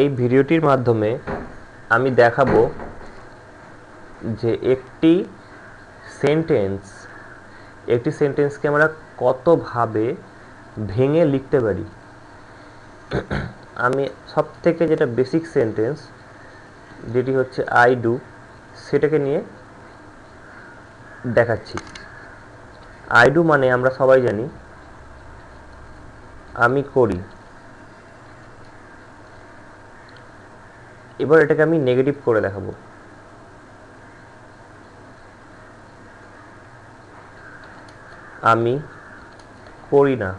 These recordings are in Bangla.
এই ভিডিওটির মাধ্যমে আমি দেখাবো যে একটি সেন্টেন্স একটি সেন্টেন্সকে আমরা কতভাবে ভেঙে লিখতে পারি। আমি সব থেকে যেটা বেসিক সেন্টেন্স যেটি হচ্ছে আই ডু সেটাকে নিয়ে দেখাচ্ছি। আই ডু মানে আমরা সবাই জানি, আমি করি। এবার এটাকে আমি নেগেটিভ করে দেখাবো। আমি করি না।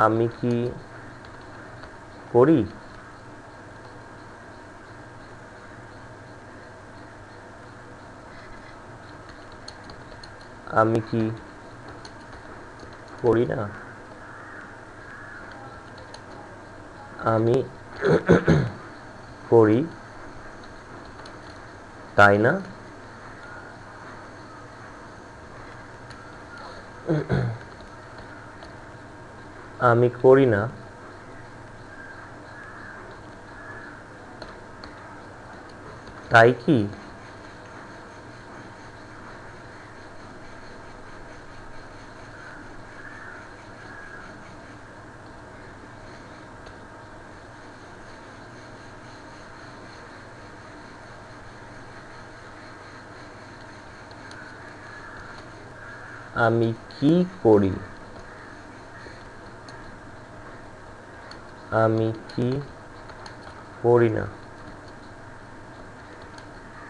আমি কি করি? আমি কি করি না? আমি করি তাই না? আমি করি না। তাই কি? আমি কি করি? আমি কি করি না?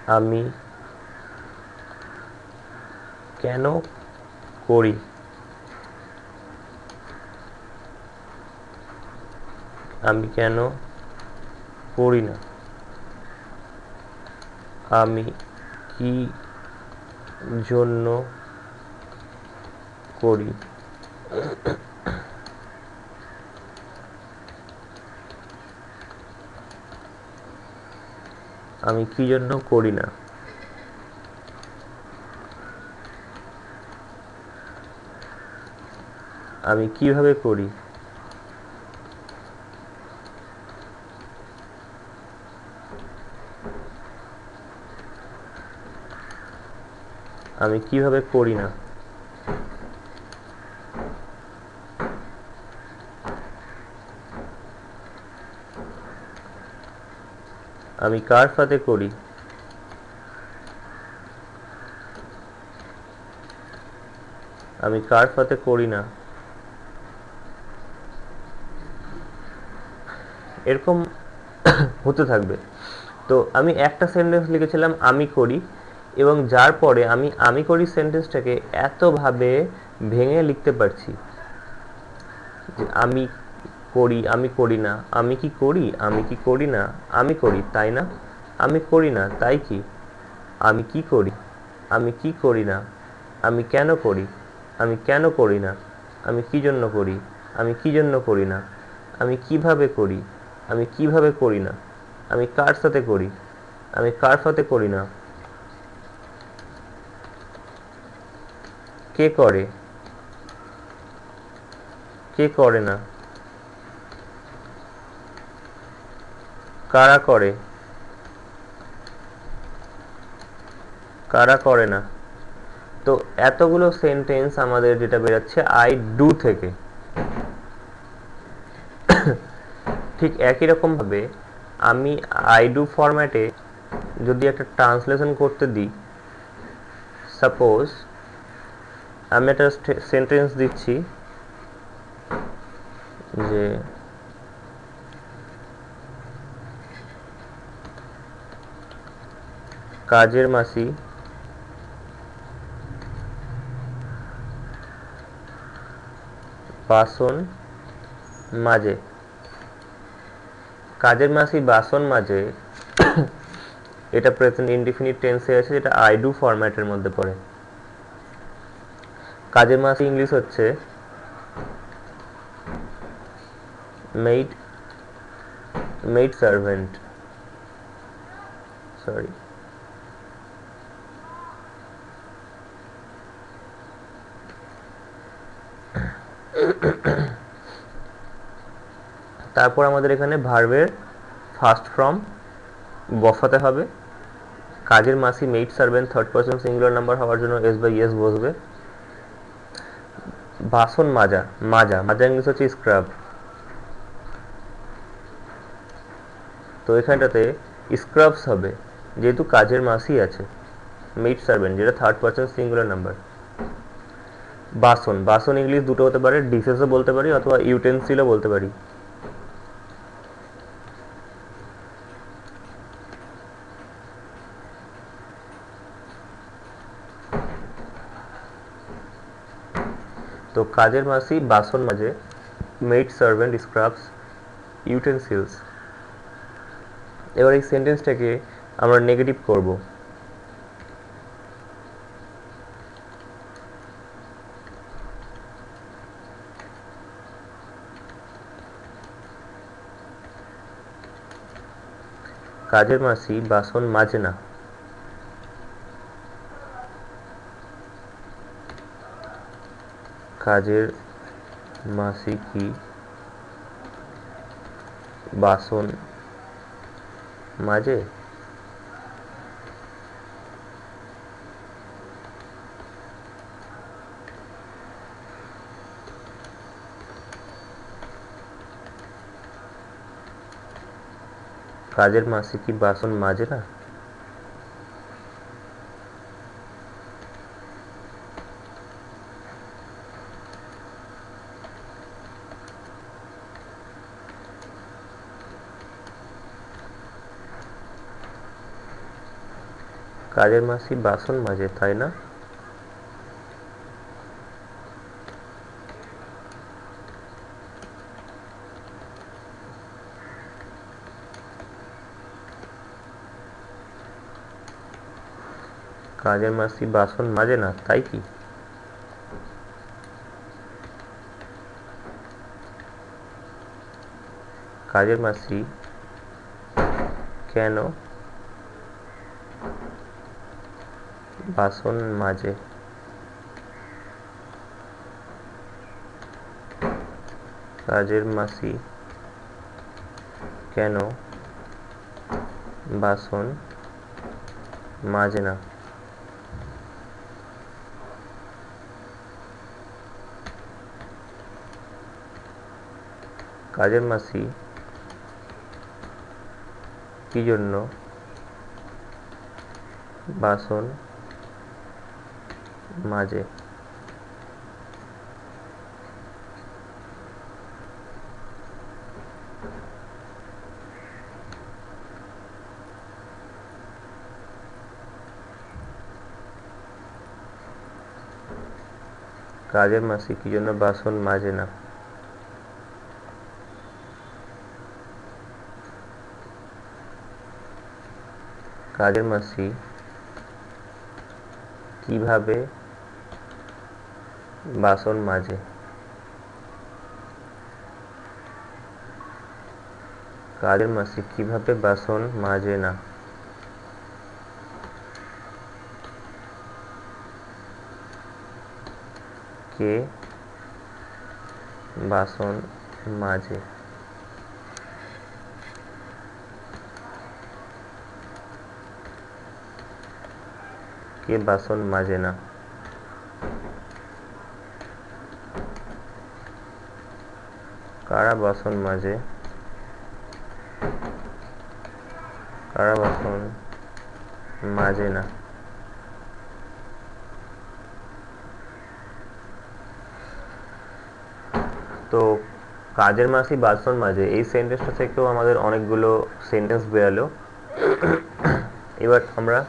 আমি কেন করি? আমি কেন করি না? আমি কি জন্য করি আমি কি জন্য করি না? আমি কীভাবে করি? আমি কীভাবে করি না? আমি কার সাথে করি? আমি কার সাথে করি না? এরকম হতে থাকবে। তো আমি একটা সেন্টেন্স লিখেছিলাম, আমি করি, এবং যার পরে আমি আমি করি সেন্টেন্সটাকে এতভাবে ভেঙে লিখতে পারছি যে আমি করি, আমি করি না। আমি কি করি? আমি কি করি না? আমি করি, তাই না? আমি করি না, তাই কি? আমি কি করি? আমি কি করি না? আমি কেন করি? আমি কেন করি না? আমি কি জন্য করি? আমি কি জন্য করি না? আমি কীভাবে করি? আমি কীভাবে করি না? আমি কার সাথে করি? আমি কার সাথে করি না? কে করে? কে করে না? কারা করে? কারা করে না? তো এতগুলো সেন্টেন্স আমাদের যেটা বেরোচ্ছে আই ডু থেকে। ঠিক একই রকম ভাবে আমি আই ডু ফরম্যাটে যদি একটা ট্রান্সলেশন করতে দিই সাপোজ আমি একটা সেন্টেন্স দিচ্ছি যে কাজের মাসি। বাসন মাঝে কাজের মাসি বাসন মাঝে এটা প্রেজেন্ট ইনডিফিনিট টেন্সে আছে, যেটা আই ডু ফরম্যাটের মধ্যে পড়ে। কাজের মাসি ইংলিশ হচ্ছে মেড মেড সার্ভেন্ট সরি তারপর আমাদের এখানে ভার্বের ফার্স্ট ফর্ম বসাতে হবে। কাজের মাসি maid servant third person singular number হওয়ার জন্য এস বাই এস বসবে। বাসন মাজা মাজা মাজা ইংলিশ হচ্ছে স্ক্রাব তো এখানটাতে স্ক্রাবস হবে, যেহেতু কাজের মাসই আছে মেইড সার্ভেন্ট যেটা থার্ড পার্সন সিঙ্গুলার নাম্বার বাসন বাসন ইংলিশ দুটো হতে পারে ডিসেসও বলতে পারি অথবা ইউটেন্সিলও বলতে পারি। তো কাজের মাসি বাসন মাঝে মেড সার্ভেন্ট স্ক্রাবস ইউটেন্সিলস এবার এই সেন্টেন্সটাকে আমরা নেগেটিভ করব। কাজের মাসি বাসন মাজে না। কাজের মাসি কি? বাসন মাজে? কাজের মাসে কি বাসন মাজে না? কাজের মাসি বাসন মাজে তাই না? কাজের মাসি বাসন মাজে না, তাই কি? কাজের মাসি কেন বাসন মাজে? কাজের মাসি কেন বাসন মাজে না? কাজের মাসি কি জন্য বাসন মাজে কাজের মাসি কি জন্য বাসন মাজে না কাজের মাসি কীভাবে বাসন মাজে? কাজের মাসি কীভাবে বাসন মাজে না? কে বাসন মাজে? কে বাসন মাজে না। কারা বাসন মাজে? কারা বাসন মাজে না? তো কাজের মাসি বাসন মাজে। এই সেন্টেন্সটা থেকেও আমাদের অনেকগুলো সেন্টেন্স বেরালো। এবার আমরা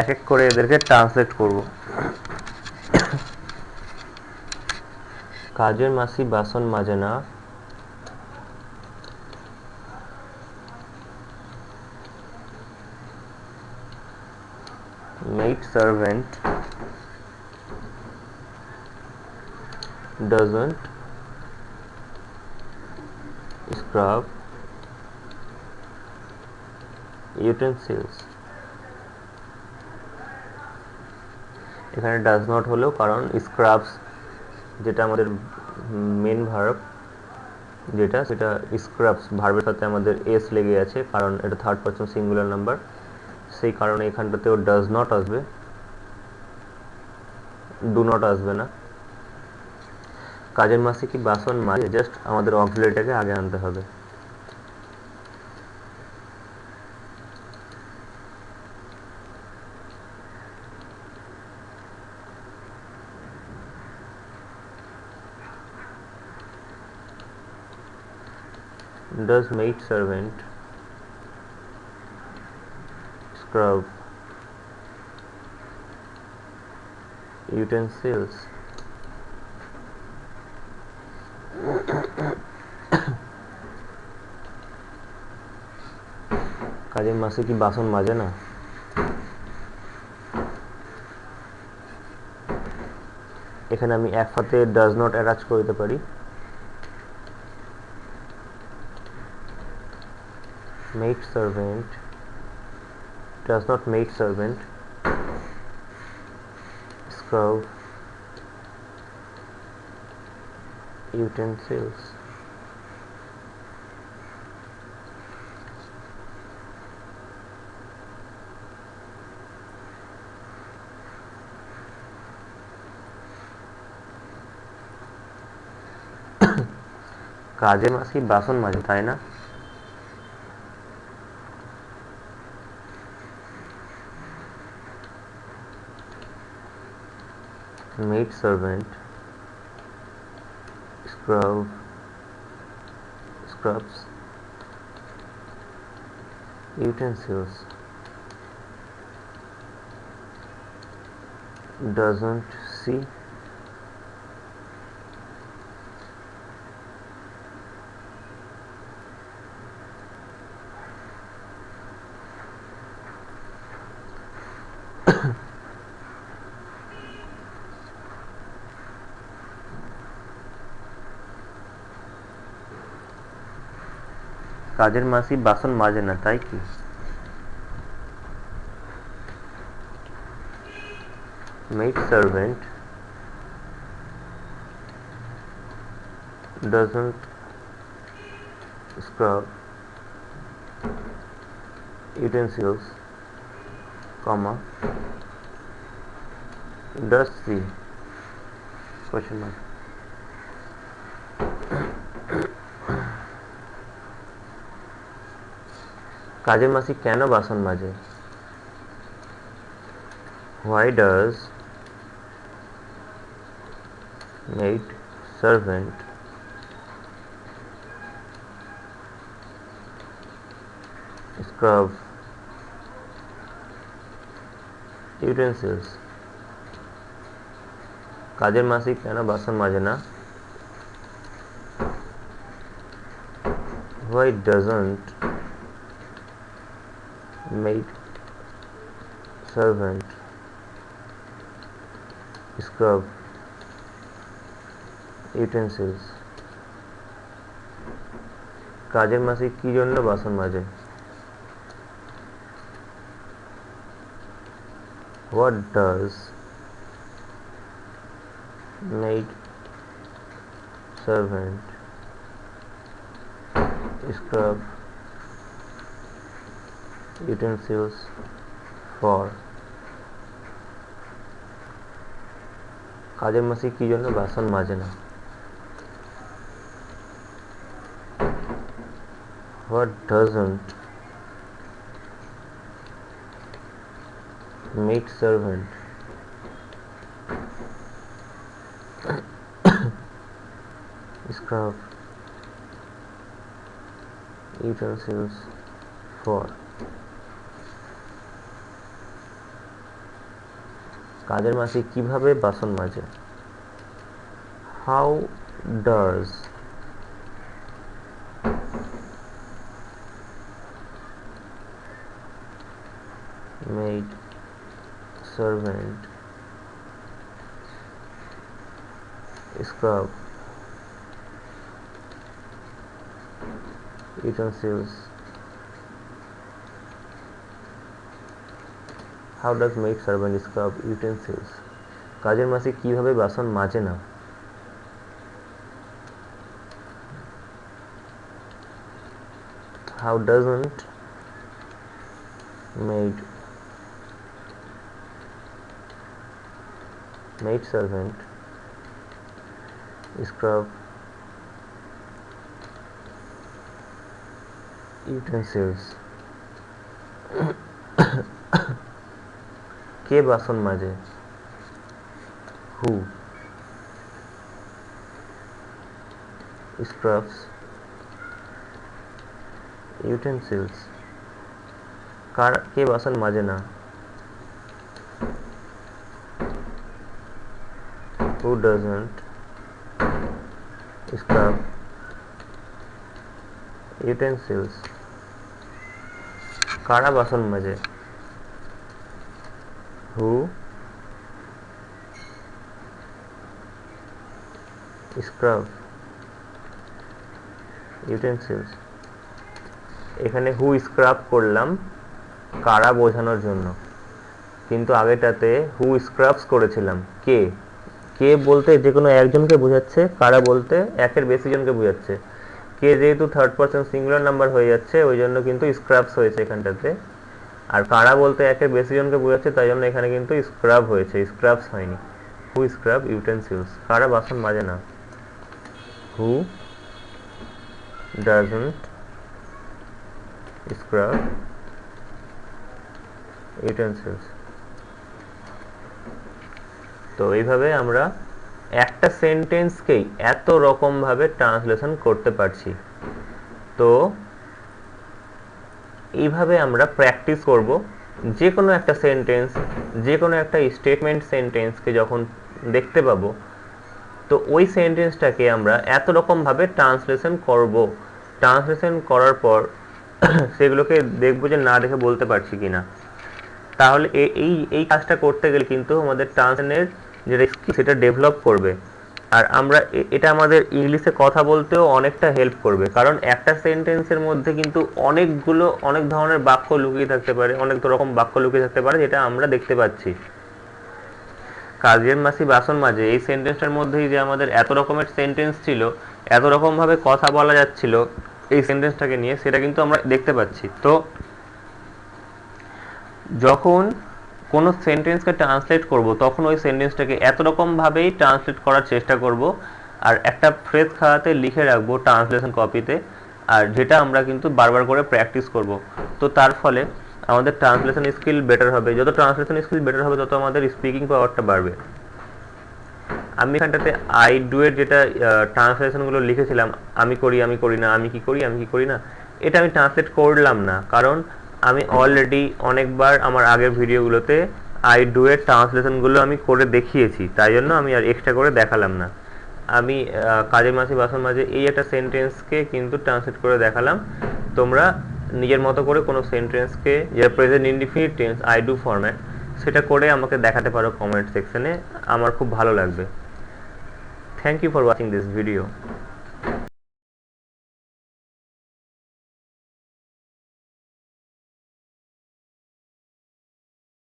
এক এক করে এদেরকে ট্রান্সলেট করব। কাজের মাসি বাসন মাজে না। maid servant doesn't scrub utensils এখানে ডাজ নট হলেও, কারণ স্ক্রাবস যেটা আমাদের মেন ভার্ব যেটা সেটা স্ক্রাবস ভার্বের সাথে আমাদের এস লেগে আছে, কারণ এটা থার্ড পার্সন সিঙ্গুলার নাম্বার সেই কারণে এখানটাতেও ডাজ নট আসবে ডু নট আসবে না। কাজের মাসে কি বাসন মাঝে? জাস্ট আমাদের অক্সিলারিটাকে আগে আনতে হবে। Does maid servant scrub utensils? কাজের মাসে কি বাসন মাজে না এখানে আমি এক হাতে ডাজ নট অ্যাটাচ করতে পারি maid servant does not maid servant scrub utensils কাজের মাসি বাসন মাজে তাই না maid servant. Scrub. Scrubs. Utensils. Doesn't see কাজের মাসি বাসন মাজে না তাই কি maid servant doesn't scrub utensils comma does she question mark কাজের মাসি কেন বাসন মাজে why does maid servant scrub utensils কাজের মাসি কেন বাসন মাজে না why doesn't maid servant scrub utensils কাজের মাসি কি জন্য বাসন মাজে what does maid servant scrub utensils for কাজের মাসি কি জন্য বাসন মাজে না what doesn't maid servant scrub utensils for কাদের মাসি কীভাবে বাসন মাজে? How does maid servant scrub utensils how does maid servant scrub utensils কাজের মাসি কীভাবে বাসন মাজে না how doesn't maid maid servant scrub utensils কে বাসন মাজে হু scrubs utensils কার কে বাসন মাজে না who doesn't scrub utensils কারা বাসন মাজে Who? Scrub utensils. এখানে হু স্ক্রাব করলাম, কারা বোঝানোর জন্য। কিন্তু আগেটাতে হু স্ক্রাবস করেছিলাম, কে? কে বলতে যে কোনো একজনকে বোঝাচ্ছে, কারা বলতে একের বেশি জনকে বোঝাচ্ছে। কে যেহেতু থার্ড পার্সন সিঙ্গুলার নাম্বার হয়ে যাচ্ছে, ওই জন্য কিন্তু স্ক্রাবস হয়েছে এখানটাতে। আর কারা বলতে একের বেশি জনকে বোঝাচ্ছে তাই জন্য এখানে কিন্তু স্ক্রাব হয়েছে স্ক্রাবস হয়নি। হু স্ক্রাব ইউটেন্সিলস কারা বাসন মাজে না? হু doesn't scrub utensils? তো এইভাবে আমরা একটা সেন্টেন্সকেই এত রকমভাবে ট্রান্সলেশন করতে পারছি। তো এইভাবে আমরা প্র্যাকটিস করব। যে কোনো একটা সেন্টেন্স যে কোনো একটা স্টেটমেন্ট সেন্টেন্সকে যখন দেখতে পাবো, তো ওই সেন্টেন্সটাকে আমরা এত রকমভাবে ট্রান্সলেশন করব। ট্রান্সলেশন করার পর সেগুলোকে দেখব যে না দেখে বলতে পারছি কিনা। তাহলে এই এই কাজটা করতে গেলে কিন্তু আমাদের ট্রান্সলেশনের যেটা স্কিল সেটা ডেভেলপ করবে। আর আমরা এটা আমাদের ইংলিশে কথা বলতেও অনেকটা হেল্প করবে। কারণ একটা সেন্টেন্সের মধ্যে কিন্তু অনেকগুলো, অনেক ধরনের বাক্য লুকিয়ে থাকতে পারে, অনেক রকম বাক্য লুকিয়ে থাকতে পারে, যেটা আমরা দেখতে পাচ্ছি। কাজের মাসি, বাসন মাজে এই সেন্টেন্সটার মধ্যেই যে আমাদের এত রকমের সেন্টেন্স ছিল, এত রকমভাবে কথা বলা যাচ্ছিল, এই সেন্টেন্সটাকে নিয়ে, সেটা কিন্তু আমরা দেখতে পাচ্ছি। তো, যখন কোনো সেন্টেন্সকে ট্রান্সলেট করব, তখন ওই সেন্টেন্সটাকে এত রকমভাবেই ট্রান্সলেট করার চেষ্টা করব, আর একটা ফ্রেজ খাওয়াতে লিখে রাখব ট্রান্সলেশন কপিতে আর যেটা আমরা কিন্তু বারবার করে প্র্যাকটিস করব। তো তার ফলে আমাদের ট্রান্সলেশন স্কিল বেটার হবে। যত ট্রান্সলেশন স্কিল বেটার হবে, তত আমাদের স্পিকিং পাওয়ারটা বাড়বে। আমি এখানটাতে আই ডু এর যেটা ট্রান্সলেশনগুলো লিখেছিলাম, আমি করি আমি করি না, আমি কি করি, আমি কি করি না, এটা আমি ট্রান্সলেট করলাম না। কারণ আমি অলরেডি অনেকবার আমার আগের ভিডিওগুলোতে আই ডু এর ট্রান্সলেশনগুলো আমি করে দেখিয়েছি, তাই জন্য আমি আর এক্সট্রা করে দেখালাম না। আমি কাজের মাঝে বাসন মাঝে এই একটা সেন্টেন্সকে কিন্তু ট্রান্সলেট করে দেখালাম। তোমরা নিজের মতো করে কোনো সেন্টেন্সকে যে present indefinite tense I do format সেটা করে আমাকে দেখাতে পারো কমেন্ট সেকশনে আমার খুব ভালো লাগবে। Thank you for watching this video